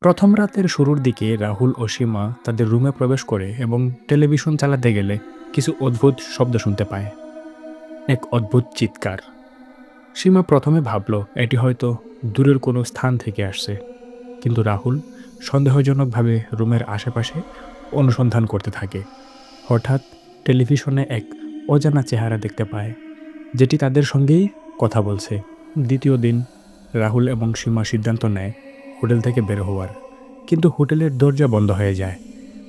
প্রথম রাতের শুরুর দিকে রাহুল ও সীমা তাদের রুমে প্রবেশ করে এবং টেলিভিশন চালাতে গেলে কিছু অদ্ভুত শব্দ শুনতে পায়। এক অদ্ভুত চিৎকার। সীমা প্রথমে ভাবল, এটি হয়তো দূরের কোনো স্থান থেকে আসছে। কিন্তু রাহুল সন্দেহজনকভাবে রুমের আশেপাশে অনুসন্ধান করতে থাকে। হঠাৎ টেলিভিশনে এক অজানা চেহারা দেখতে পায়, যেটি তাদের সঙ্গেই কথা বলছে। দ্বিতীয় দিন রাহুল এবং সীমা সিদ্ধান্ত নেয় হোটেল থেকে বের হওয়ার। কিন্তু হোটেলের দরজা বন্ধ হয়ে যায়।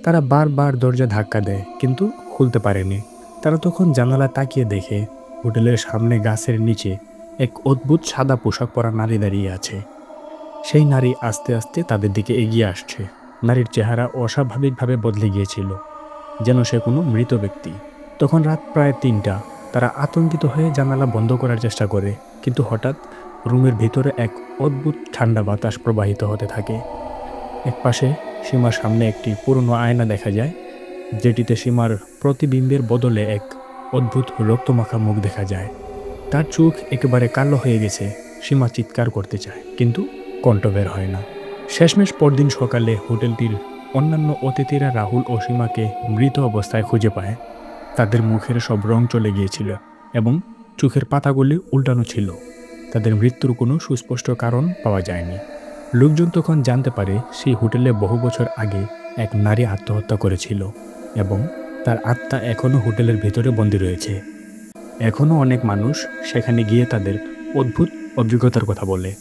তারা বারবার দরজা ধাক্কা দেয়, কিন্তু খুলতে পারেনি। তারা তখন জানালা তাকিয়ে দেখে, হোটেলের সামনে গাছের নিচে এক অদ্ভুত সাদা পোশাক পরা নারী দাঁড়িয়ে আছে। সেই নারী আস্তে আস্তে তাদের দিকে এগিয়ে আসছে। নারীর চেহারা অস্বাভাবিকভাবে বদলে গিয়েছিল, যেন সে কোনো মৃত ব্যক্তি। তখন রাত প্রায় তিনটা। তারা আতঙ্কিত হয়ে জানালা বন্ধ করার চেষ্টা করে, কিন্তু হঠাৎ রুমের ভিতরে এক অদ্ভুত ঠান্ডা বাতাস প্রবাহিত হতে থাকে। এক পাশে সীমার সামনে একটি পুরনো আয়না দেখা যায়, যেটিতে সীমার প্রতিবিম্বের বদলে এক অদ্ভুত রক্তমাখা মুখ দেখা যায়। তার চোখ একেবারে কালো হয়ে গেছে, সীমা চিৎকার করতে চায়, কিন্তু কণ্ঠ বের হয় না। শেষমেশ পরদিন সকালে হোটেলটির অন্যান্য অতিথিরা রাহুল ও সীমাকে মৃত অবস্থায় খুঁজে পায়। তাদের মুখের সব রং চলে গিয়েছিল এবং চোখের পাতাগুলি উল্টানো ছিল। তাদের মৃত্যুর কোনো সুস্পষ্ট কারণ পাওয়া যায়নি। লোকজন তখন জানতে পারে সেই হোটেলে বহু বছর আগে এক নারী আত্মহত্যা করেছিল এবং তার আত্মা এখনও হোটেলের ভেতরে বন্দী রয়েছে। এখনও অনেক মানুষ সেখানে গিয়ে তাদের অদ্ভুত অভিজ্ঞতার কথা বলে।